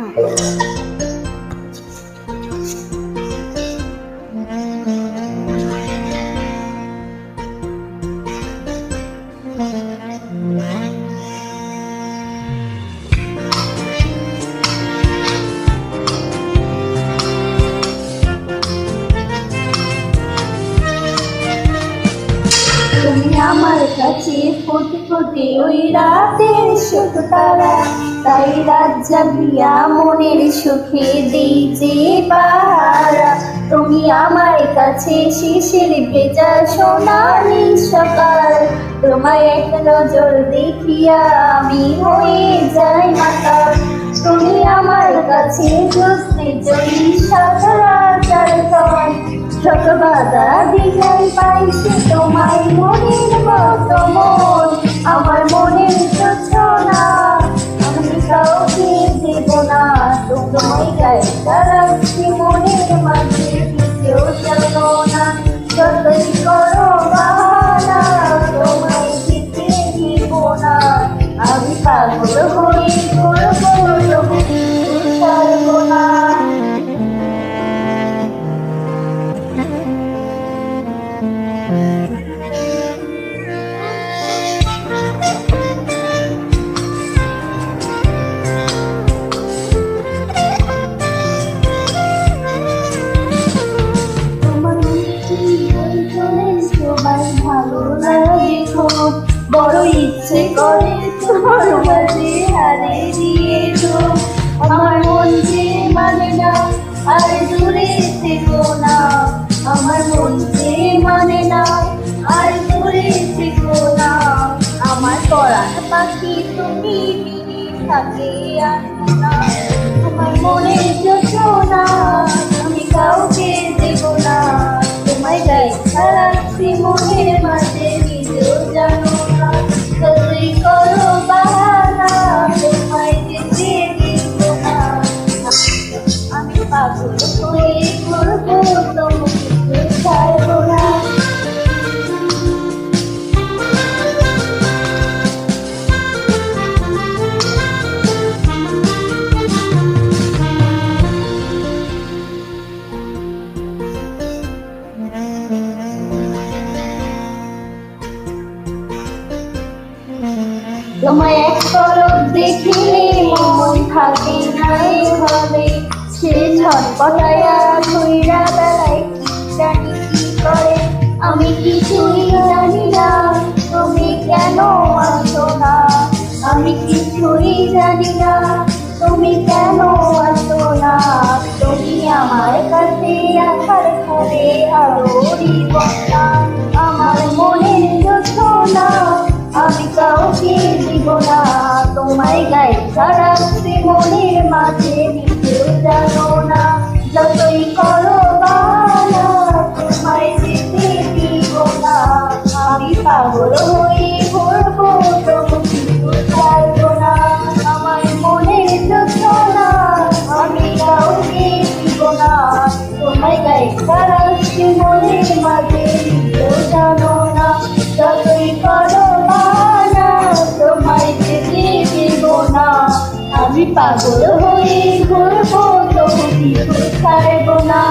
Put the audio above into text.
Hum. তুমি আমার কাছে ফুটে ফুটে ওই রাতের সুখ তারা। তাই রাত জাগিয়া মনের সুখে দিই যে পাহারা। তুমি আমার কাছে শিশির ভেজা সোনালি সকাল। তোমায় এক নজর দেখিয়া আমি হয়ে যাই মাতা তুমি আমার কাছে বুঝতে জয়ী বাধা দিঘাই পাইছে তোমায় মনের মতো মন। আমার মনের যোজনা আমি কাউকে দেব না। তোমায় গাইটা রাখছি মনের মাঝে, কেউ জানো না। যতই করো বাহানা, তোমায় দিতে দিব না। আমি পাগল হয়ে করব করে তোমার মাঝে হারে দিয়ে তো আমার মন যে মানে না আর দূরে থেকো না আমার মন যে মানে না আর দূরে থেকো না আমার পরাণ পাখি তুমি থাকে আনব না আমার মনের যোজনা তোমায় এক পলক দেখিলে মন থাকে না এভাবে। সে ঝটপটায়া ধৈরা বেলায় কি জানি কি করে। আমি কিছুই জানি না, তুমি কেন আসো না? আমি কিছুই জানি না, তুমি কেন আসো না? তুমি আমার কাছে আসার ফলে আরও না আমার মনের যোজনা আমি কাউকে দিব না। তোমায় গাই রাখতে মনের মাঝে পাগল হয়ে ঘুরবো প্রভু ছাড়বো না আমার মনের যন্ত্রণা আমি কাউকে দিব না তোমায় গায়ে সারা মনের মাঝে জানো না যতই পারো না তোমায় যেতে দিব না আমি পাগল হয়ে ঘুরবো, তবু ছাড়বো না।